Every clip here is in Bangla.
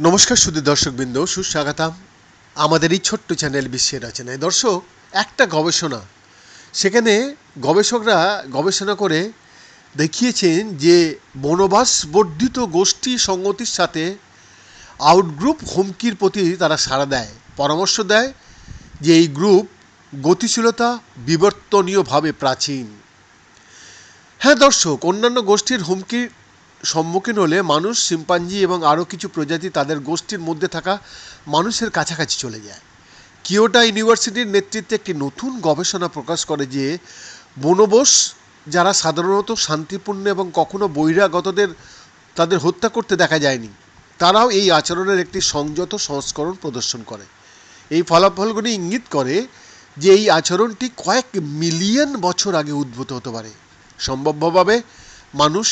নমস্কার শুধু দর্শকবৃন্দ, সুস্বাগতম। আমাদের এই ছোট্ট চ্যানেল বিশ্বের রচনায়। দর্শক, একটা গবেষণা। সেখানে গবেষকরা গবেষণা করে দেখিয়েছেন যে বনবাস বর্ধিত গোষ্ঠী সঙ্গতির সাথে আউটগ্রুপ হুমকির প্রতি তারা সাড়া দেয়। পরামর্শ দেয় যে এই গ্রুপ গতিশীলতা বিবর্তনীয়ভাবে প্রাচীন। হ্যাঁ দর্শক, অন্যান্য গোষ্ঠীর হুমকির সম্মুখীন হলে মানুষ, শিম্পাঞ্জি এবং আরও কিছু প্রজাতি তাদের গোষ্ঠীর মধ্যে থাকা মানুষের কাছাকাছি চলে যায়। কিয়োটা ইউনিভার্সিটির নেতৃত্বে একটি নতুন গবেষণা প্রকাশ করে যে বনবোস, যারা সাধারণত শান্তিপূর্ণ এবং কখনো বহিরাগতদের তাদের হত্যা করতে দেখা যায়নি, তারাও এই আচরণের একটি সংযত সংস্করণ প্রদর্শন করে। এই ফলাফলগুলি ইঙ্গিত করে যে এই আচরণটি কয়েক মিলিয়ন বছর আগে উদ্ভূত হতে পারে। সম্ভাব্যভাবে মানুষ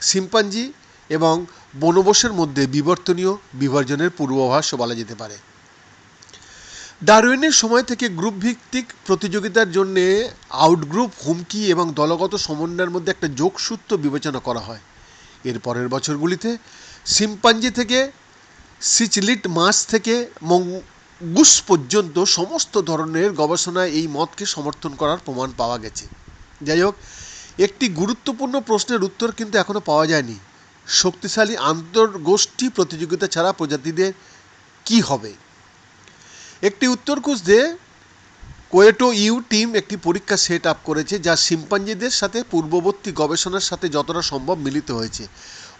শিম্পাঞ্জি এবং বনবসের মধ্যে বিবর্তনীয় বিভাজনের পূর্বাভাসও বলা যেতে পারে। ডারউইনের সময় থেকে গ্রুপ ভিত্তিক প্রতিযোগিতার জন্য আউটগ্রুপ, হুমকি এবং দলগত সমন্বয়ের মধ্যে একটা যোগসূত্র বিবেচনা করা হয়। এর পরের বছরগুলিতে শিম্পাঞ্জি থেকে সিচলিট মাস থেকে মঙ্গুস পর্যন্ত সমস্ত ধরনের গবেষণায় এই মতকে সমর্থন করার প্রমাণ পাওয়া গেছে। যাই হোক একটি গুরুত্বপূর্ণ প্রশ্নের উত্তর কিন্তু এখনও পাওয়া যায়নি। শক্তিশালী আন্তর্গোষ্ঠী প্রতিযোগিতা ছাড়া প্রজাতিদের কি হবে? একটি উত্তর খুঁজতে কোয়েটো ইউ টিম একটি পরীক্ষা সেট আপ করেছে যা শিম্পাঞ্জিদের সাথে পূর্ববর্তী গবেষণার সাথে যতটা সম্ভব মিলিত হয়েছে।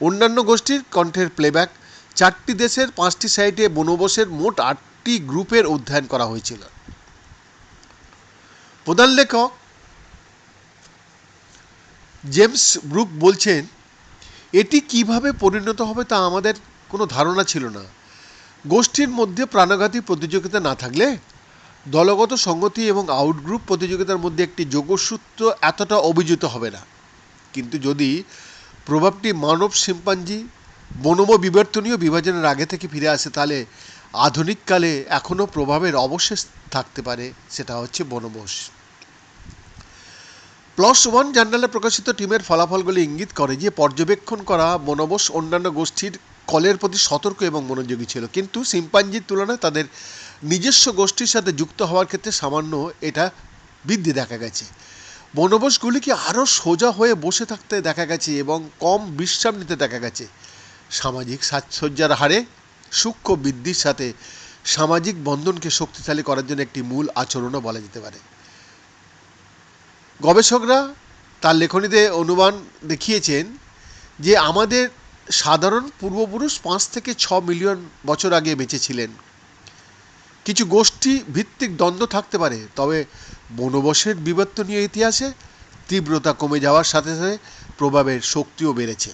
অন্যান্য গোষ্ঠীর কণ্ঠের প্লেব্যাক চারটি দেশের পাঁচটি সাইটে বনবসের মোট আটটি গ্রুপের অধ্যয়ন করা হয়েছিল। প্রধান লেখক জেমস ব্রুক বলছেন, এটি কীভাবে পরিণত হবে তা আমাদের কোনো ধারণা ছিল না। গোষ্ঠীর মধ্যে প্রাণঘাতী প্রতিযোগিতা না থাকলে, দলগত সংগতি এবং আউটগ্রুপ প্রতিযোগিতার মধ্যে একটি যোগসূত্র এতটা অভিযুত হবে না। কিন্তু যদি প্রভাবটি মানব শিম্পাঞ্জি বনম বিবর্তনীয় বিভাজনের আগে থেকে ফিরে আসে, তাহলে আধুনিককালে এখনও প্রভাবের অবশেষ থাকতে পারে, সেটা হচ্ছে বনবোস প্লাস ওয়ান জার্নালে প্রকাশিত টিমের ফলাফলগুলি ইঙ্গিত করে যে পর্যবেক্ষণ করা বনবস অন্যান্য গোষ্ঠীর কলের প্রতি সতর্ক এবং মনোযোগী ছিল। কিন্তু সিম্পাঞ্জির তুলনায় তাদের নিজস্ব গোষ্ঠীর সাথে যুক্ত হওয়ার ক্ষেত্রে সামান্য এটা বৃদ্ধি দেখা গেছে। বনবসগুলিকে আরও সোজা হয়ে বসে থাকতে দেখা গেছে এবং কম বিশ্রাম নিতে দেখা গেছে? সামাজিক সাজসজ্জার হারে সূক্ষ্ম বৃদ্ধির সাথে সামাজিক বন্ধনকে শক্তিশালী করার জন্য একটি মূল আচরণও বলা যেতে পারে। গবেষকরা তার লেখনীতে অনুমান দেখিয়েছেন যে আমাদের সাধারণ পূর্বপুরুষ পাঁচ থেকে ছ মিলিয়ন বছর আগে বেঁচে ছিলেন। কিছু গোষ্ঠী ভিত্তিক দ্বন্দ্ব থাকতে পারে, তবে বনবসের বিবর্তনীয় ইতিহাসে তীব্রতা কমে যাওয়ার সাথে সাথে প্রভাবের শক্তিও বেড়েছে।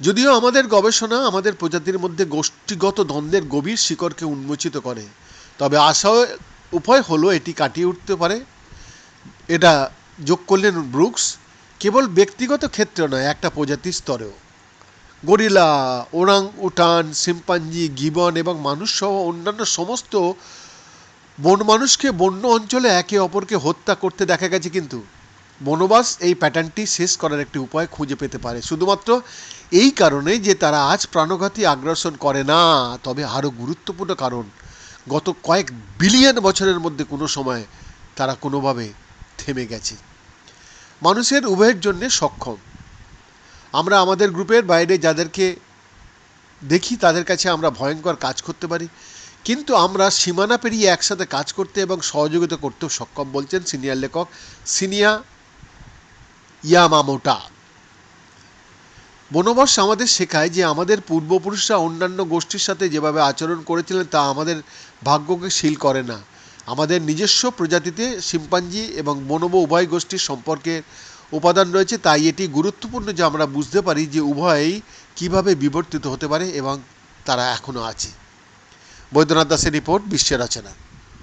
যদিও আমাদের গবেষণা আমাদের প্রজাতির মধ্যে গোষ্ঠীগত দ্বন্দ্বের গভীর শিকড়কে উন্মোচিত করে, তবে আশা উপায় হলো এটি কাটিয়ে উঠতে পারে এটা যোগ করলেন ব্রুকস, কেবল ব্যক্তিগত ক্ষেত্রে নয়, একটা প্রজাতির স্তরেও। Gorilla, orangutan chimpanzee gibbon এবং মানুষসহ অন্যান্য সমস্ত বন মানুষকে বন্য অঞ্চলে একে অপরকে হত্যা করতে দেখা গেছে কিন্তু। বনবাস এই প্যাটার্নটি শেষ করার একটি উপায় খুঁজে পেতে পারে। শুধুমাত্র এই কারণে যে তারা আজ প্রাণঘাতী আগ্রাসন করে না, তবে আরও গুরুত্বপূর্ণ কারণ, গত কয়েক বিলিয়ন বছরের মধ্যে কোনো সময় তারা কোনোভাবে থেমে গেছে। মানুষের উভয়ের জন্যে সক্ষম। আমরা আমাদের গ্রুপের বাইরে যাদেরকে দেখি, তাদের কাছে আমরা ভয়ঙ্কর কাজ করতে পারি। কিন্তু আমরা সীমানা পেরিয়ে একসাথে কাজ করতে এবং সহযোগিতা করতেও সক্ষম, বলছেন সিনিয়র লেখক সিনিয়া ইয়ামামোটা। বনবর্ষ আমাদের শেখায় যে আমাদের পূর্বপুরুষরা অন্যান্য গোষ্ঠীর সাথে যেভাবে আচরণ করেছিলেন, তা আমাদের ভাগ্যকে শীল করে না। আমাদের নিজস্ব প্রজাতিতে শিম্পাঞ্জি এবং বনব উভয় গোষ্ঠীর সম্পর্কে উপাদান রয়েছে, তাই এটি গুরুত্বপূর্ণ যে আমরা বুঝতে পারি যে উভয়েই কীভাবে বিবর্তিত হতে পারে এবং তারা এখনও আছে। বৈদ্যনাথ দাসের রিপোর্ট, বিশ্বের রচনা।